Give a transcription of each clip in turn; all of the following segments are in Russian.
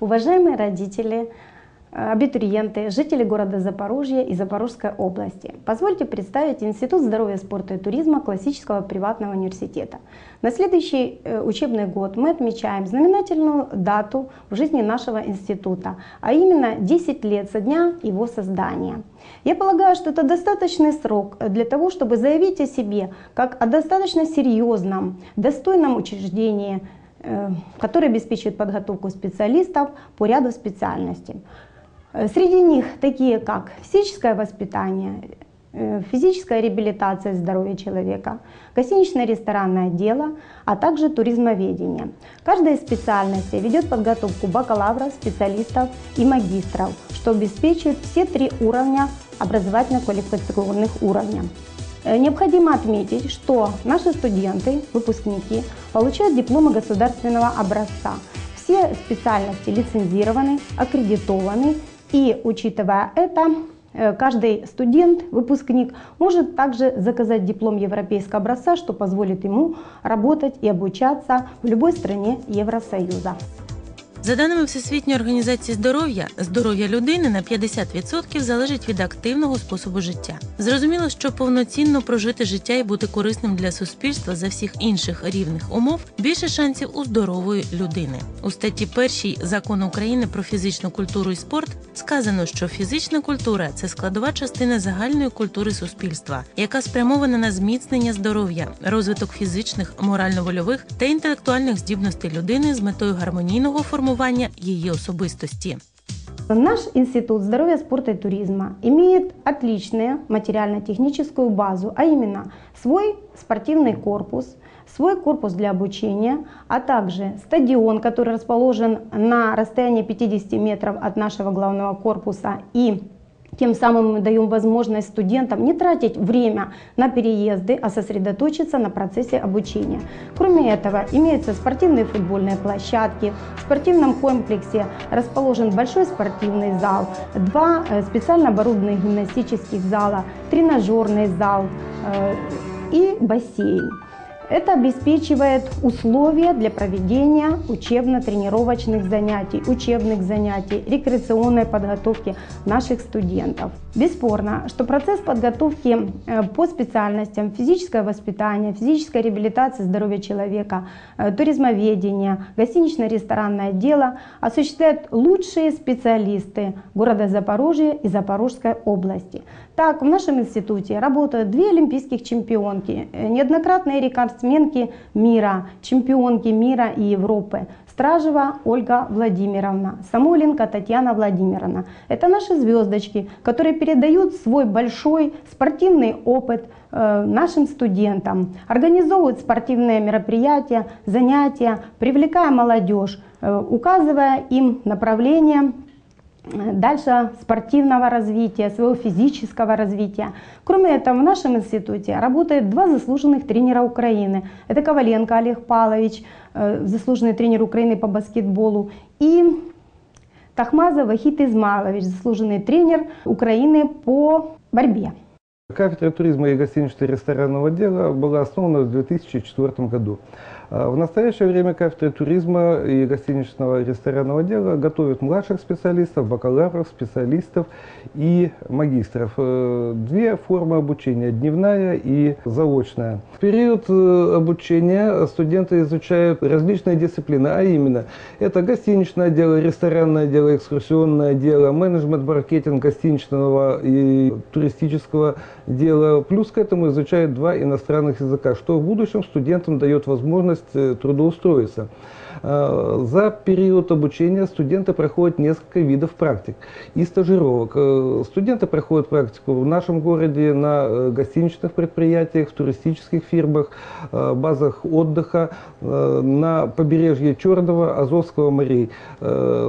уважаемые родители, э, абитуриенты, жители города Запорожья и Запорожской области. Позвольте представить Институт здоровья, спорта и туризма классического приватного университета. На следующий э, учебный год мы отмечаем знаменательную дату в жизни нашего института, а именно 10 лет со дня его создания. Я полагаю, что это достаточный срок для того, чтобы заявить о себе как о достаточно серьезном, достойном учреждении, который обеспечивает подготовку специалистов по ряду специальностей. Э, среди них такие как физическое воспитание, э, физическая реабилитация здоровья человека, гостинично-ресторанное дело, а также туризмоведение. Каждая из специальностей ведет подготовку бакалавров, специалистов и магистров, что обеспечивает все три уровня образовательно-квалификационных уровня. Э, необходимо отметить, что наши студенты, выпускники, получают дипломы государственного образца. Все специальности лицензированы, аккредитованы, и учитывая это, э, каждый студент, выпускник может также заказать диплом европейского образца, что позволит ему работать и обучаться в любой стране Евросоюза. За даними Всесвітньої організації здоров'я, здоров'я людини на 50% залежить від активного способу життя. Зрозуміло, що повноцінно прожити життя і бути корисним для суспільства за всіх інших рівних умов більше шансів у здорової людини. У статті 1 закону України про фізичну культуру і спорт сказано, що фізична культура це складова частина загальної культури суспільства, яка спрямована на зміцнення здоров'я, розвиток фізичних, морально-вольових та інтелектуальних здібностей людини з метою гармонійного формування формування її особистості. Наш Институт здоровья, спорта и туризма имеет отличную материально-техническую базу, а именно свой спортивный корпус, свой корпус для обучения, а также стадион, который расположен на расстоянии 50 метров от нашего главного корпуса и тем самым мы даем возможность студентам не тратить время на переезды, а сосредоточиться на процессе обучения. Кроме этого, имеются спортивные футбольные площадки. В спортивном комплексе расположен большой спортивный зал, два э, специально оборудованных гимнастических зала, тренажерный зал э, и бассейн. Это обеспечивает условия для проведения учебно-тренировочных занятий, учебных занятий, рекреационной подготовки наших студентов. Бесспорно, что процесс подготовки э, по специальностям физическое воспитание, физическая реабилитация здоровья человека, э, туризмоведение, гостинично-ресторанное дело осуществляют лучшие специалисты города Запорожья и Запорожской области. Так, в нашем институте работают две олимпийских чемпионки, э, неоднократные рекордсменки мира, чемпионки мира и Европы. Стражева Ольга Владимировна, Самойленко Татьяна Владимировна. Это наши звездочки, которые передают свой большой спортивный опыт э, нашим студентам, организовывают спортивные мероприятия, занятия, привлекая молодежь, э, указывая им направление дальше спортивного развития, своего физического развития. Кроме этого, в нашем институте работает два заслуженных тренера Украины. Это Коваленко Олег Павлович, э, заслуженный тренер Украины по баскетболу, и Тахмазов Вахит Измайлович, заслуженный тренер Украины по борьбе. Кафедра туризма и гостинично-ресторанного дела была основана в 2004 году. А в настоящее время кафедра туризма и гостиничного ресторанного дела готовит младших специалистов, бакалавров, специалистов и магистров. Э, две формы обучения, дневная и заочная. В период э, обучения студенты изучают различные дисциплины, а именно это гостиничное дело, ресторанное дело, экскурсионное дело, менеджмент-маркетинг гостиничного и туристического дела. Плюс к этому изучают два иностранных языка, что в будущем студентам дает возможность э, трудоустроиться. Э, за период обучения студенты проходят несколько видов практик и стажировок. Э, студенты проходят практику в нашем городе на гостиничных предприятиях, в туристических фирмах, базах отдыха, на побережье Черного, Азовского морей.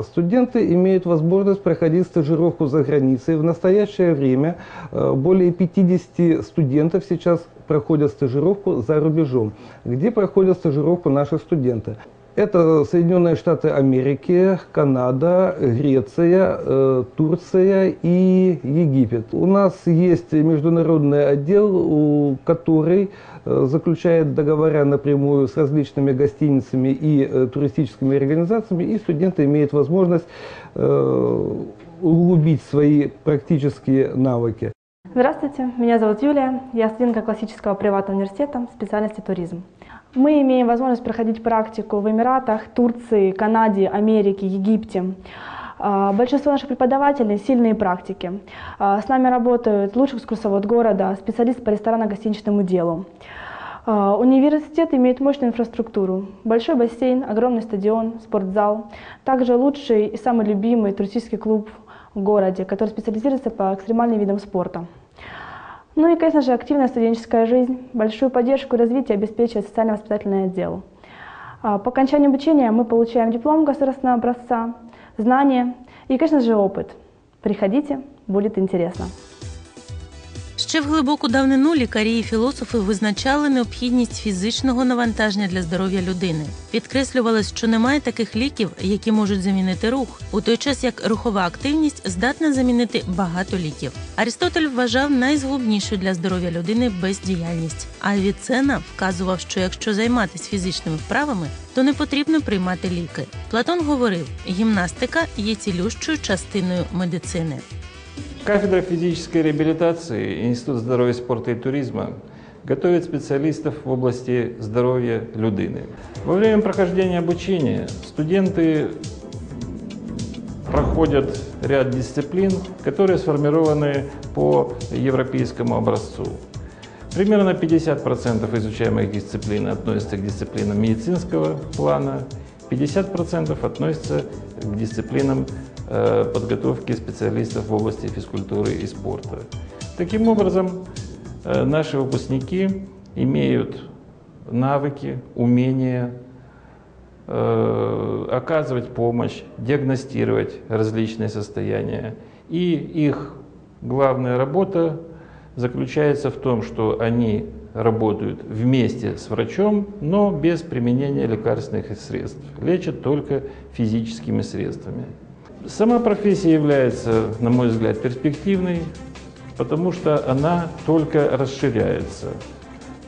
Студенты имеют возможность проходить стажировку за границей. В настоящее время более 50 студентов сейчас проходят стажировку за рубежом. Где проходят стажировку наши студенты? Это Соединенные Штаты Америки, Канада, Греция, э, Турция и Египет. У нас есть международный отдел, который э, заключает договора напрямую с различными гостиницами и э, туристическими организациями, и студенты имеют возможность углубить свои практические навыки. Здравствуйте, меня зовут Юлия, я студентка классического приватного университета специальности туризм. Мы имеем возможность проходить практику в Эмиратах, Турции, Канаде, Америке, Египте. А, большинство наших преподавателей – сильные практики. А, с нами работают лучший экскурсовод города, специалист по ресторанно-гостиничному делу. А, университет имеет мощную инфраструктуру. Большой бассейн, огромный стадион, спортзал. Также лучший и самый любимый туристический клуб в городе, который специализируется по экстремальным видам спорта. Ну и, конечно же, активная студенческая жизнь. Большую поддержку и развитие обеспечивает социально-воспитательный отдел. А, по окончании обучения мы получаем диплом государственного образца, знания и, конечно же, опыт. Приходите, будет интересно. Ще в глибоку давнину лікарі і філософи визначали необхідність фізичного навантаження для здоров'я людини. Підкреслювалось, що немає таких ліків, які можуть замінити рух, у той час як рухова активність здатна замінити багато ліків. Арістотель вважав найзгубнішою для здоров'я людини бездіяльність. А Авіцена вказував, що якщо займатися фізичними вправами, то не потрібно приймати ліки. Платон говорив: гімнастика є цілющою частиною медицини. Кафедра физической реабилитации Институт здоровья, спорта и туризма готовит специалистов в области здоровья людины. Во время прохождения обучения студенты проходят ряд дисциплин, которые сформированы по европейскому образцу. Примерно 50% изучаемых дисциплин относятся к дисциплинам медицинского плана, 50% относятся к дисциплинам подготовки специалистов в области физкультуры и спорта. Таким образом, э, наши выпускники имеют навыки, умения э, оказывать помощь, диагностировать различные состояния. И их главная работа заключается в том, что они работают вместе с врачом, но без применения лекарственных средств. Лечат только физическими средствами. Сама профессия является, на мой взгляд, перспективной, потому что она только расширяется.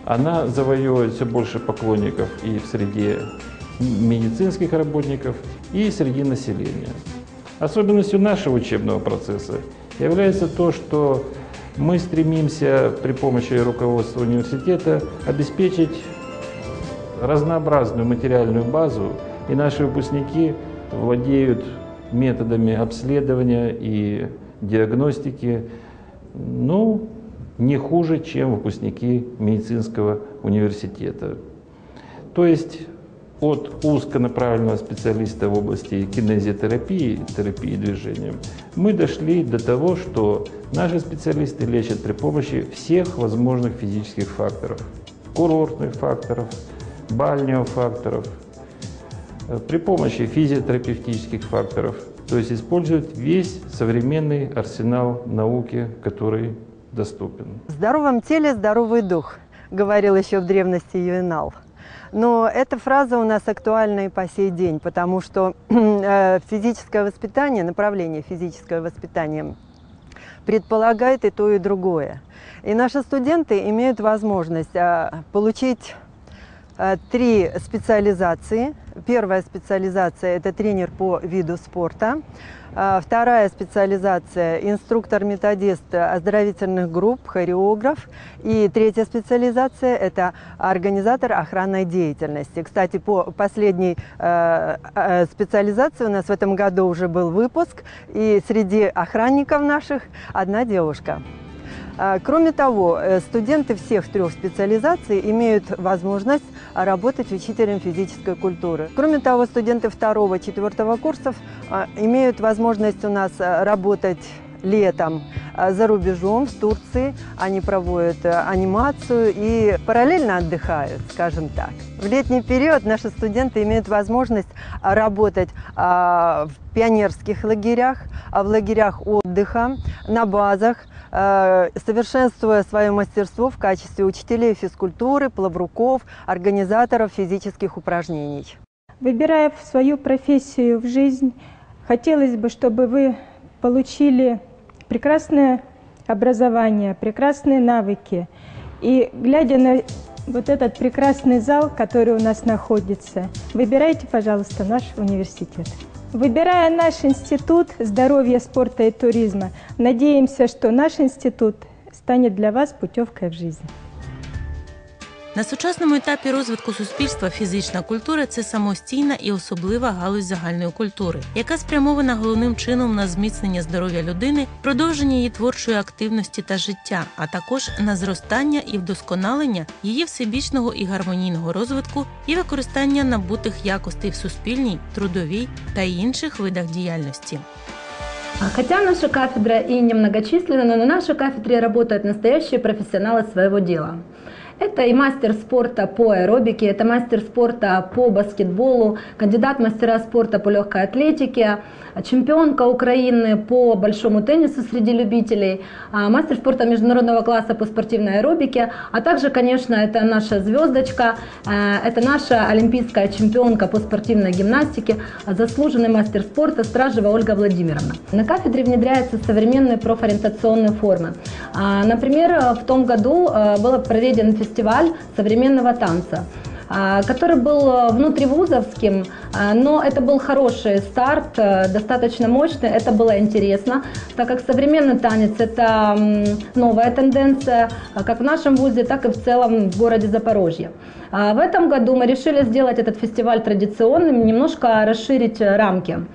Она завоевывает все больше поклонников и в среде медицинских работников, и среди населения. Особенностью нашего учебного процесса является то, что мы стремимся при помощи руководства университета обеспечить разнообразную материальную базу, и наши выпускники владеют методами обследования и диагностики, ну, не хуже, чем выпускники медицинского университета. То есть от узконаправленного специалиста в области кинезиотерапии, терапии движением, мы дошли до того, что наши специалисты лечат при помощи всех возможных физических факторов. Курортных факторов, бальнеофакторов, Э, при помощи физиотерапевтических факторов, то есть используют весь современный арсенал науки, который доступен. В здоровом теле здоровый дух, говорил еще в древности Ювенал. Но эта фраза у нас актуальна и по сей день, потому что э, физическое воспитание, направление физическое воспитание предполагает и то, и другое. И наши студенты имеют возможность а, получить Э, три специализации. Первая специализация – это тренер по виду спорта. Э, вторая специализация – инструктор-методист оздоровительных групп, хореограф. И третья специализация – это организатор охранной деятельности. Кстати, по последней э, специализации у нас в этом году уже был выпуск, и среди охранников наших одна девушка. А, кроме того, э, студенты всех трех специализаций имеют возможность работать учителем физической культуры. Кроме того, студенты второго, четвертого курсов а, имеют возможность у нас э, работать летом а, за рубежом, в Турции. Они проводят э, анимацию и параллельно отдыхают, скажем так. В летний период наши студенты имеют возможность работать в пионерских лагерях, в лагерях отдыха, на базах, совершенствуя свое мастерство в качестве учителей физкультуры, плавруков, организаторов физических упражнений. Выбирая свою профессию в жизнь, хотелось бы, чтобы вы получили прекрасное образование, прекрасные навыки. И глядя на вот этот прекрасный зал, который у нас находится, выбирайте, пожалуйста, наш университет. Выбирая наш институт здоровья, спорта и туризма, надеемся, что наш институт станет для вас путевкой в жизнь. На сучасному етапі розвитку суспільства фізична культура це самостійна і особлива галузь загальної культури, яка спрямована головним чином на зміцнення здоров'я людини, продовження її творчої активності та життя, а також на зростання і вдосконалення її всебічного і гармонійного розвитку і використання набутих якостей в суспільній, трудовій та інших видах діяльності. Хотя наша кафедра и немногочисленна, но на нашей кафедре работают настоящие профессионалы своего дела. Это и мастер спорта по аэробике, это мастер спорта по баскетболу, кандидат мастера спорта по легкой атлетике, чемпионка Украины по большому теннису среди любителей, а, мастер спорта международного класса по спортивной аэробике, а также, конечно, это наша звездочка, э, это наша олимпийская чемпионка по спортивной гимнастике, заслуженный мастер спорта Стражева Ольга Владимировна. На кафедре внедряются современные профориентационные формы. А, Например, в том году э, был проведен фестиваль современного танца а, который был внутривузовским, а, но это был хороший старт, э, достаточно мощный, это было интересно, так как современный танец – это новая тенденция, а, как в нашем вузе, так и в целом в городе Запорожье. В этом году мы решили сделать этот фестиваль традиционным, немножко расширить э, рамки.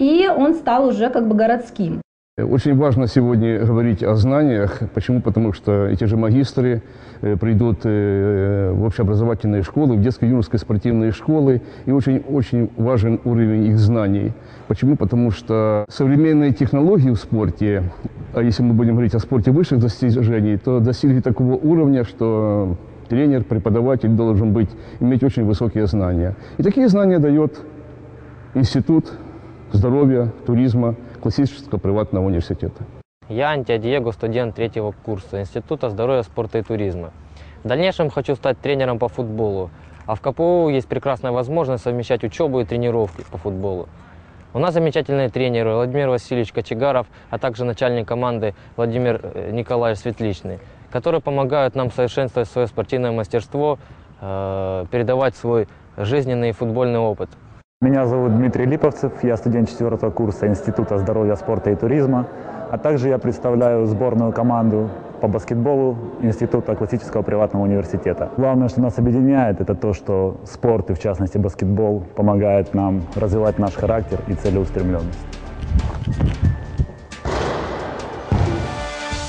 И он стал уже как бы городским. Очень важно сегодня говорить о знаниях. Почему? Потому что эти же магистры э, придут э, в общеобразовательные школы, в детско-юношеские спортивные школы, и очень, очень важен уровень их знаний. Почему? Потому что современные технологии в спорте, а если мы будем говорить о спорте высших достижений, то достигли такого уровня, что тренер, преподаватель должен быть, иметь очень высокие знания. И такие знания дает Институт здоровья, туризма классического приватного университета. Я Антия Диего, студент третьего курса Института здоровья, спорта и туризма. В дальнейшем хочу стать тренером по футболу, а в КПУ есть прекрасная возможность совмещать учебу и тренировки по футболу. У нас замечательные тренеры Владимир Васильевич Кочегаров, а также начальник команды Владимир э, Николаевич Светличный, которые помогают нам совершенствовать свое спортивное мастерство, э, передавать свой жизненный и футбольный опыт. Меня зовут Дмитрий Липовцев, я студент четвертого курса Института здоровья, спорта и туризма, а также я представляю сборную команду по баскетболу Института классического приватного университета. Главное, что нас объединяет, это то, что спорт и в частности баскетбол помогает нам развивать наш характер и целеустремленность.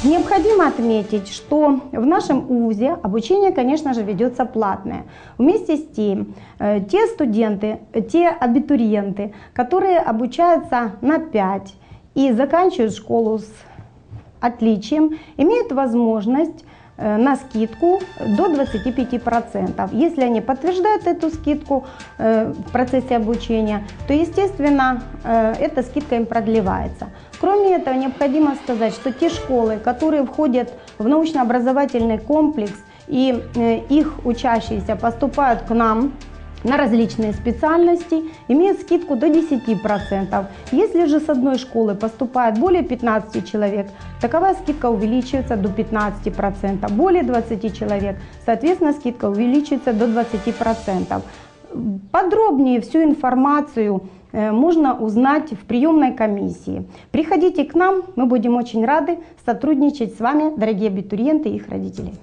Необходимо отметить, что в нашем УЗе обучение, конечно же, ведется платное. Вместе с тем, э, те студенты, э, те абитуриенты, которые обучаются на 5 и заканчивают школу с отличием, имеют возможность на скидку до 25%. Если они подтверждают эту скидку э, в процессе обучения, то, естественно, э, эта скидка им продлевается. Кроме этого, необходимо сказать, что те школы, которые входят в научно-образовательный комплекс и э, их учащиеся поступают к нам на различные специальности, имеют скидку до 10%. Если же с одной школы поступает более 15 человек, таковая скидка увеличивается до 15%. Более 20 человек, соответственно, скидка увеличивается до 20%. Подробнее всю информацию э, можно узнать в приемной комиссии. Приходите к нам, мы будем очень рады сотрудничать с вами, дорогие абитуриенты и их родители.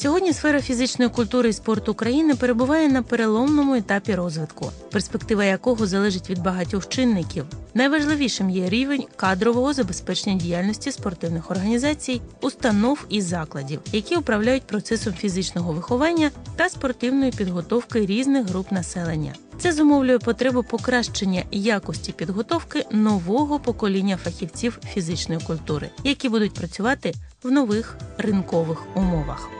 Сьогодні сфера фізичної культури і спорту України перебуває на переломному етапі розвитку, перспектива якого залежить від багатьох чинників. Найважливішим є рівень кадрового забезпечення діяльності спортивних організацій, установ і закладів, які управляють процесом фізичного виховання та спортивної підготовки різних груп населення. Це зумовлює потребу покращення якості підготовки нового покоління фахівців фізичної культури, які будуть працювати в нових ринкових умовах.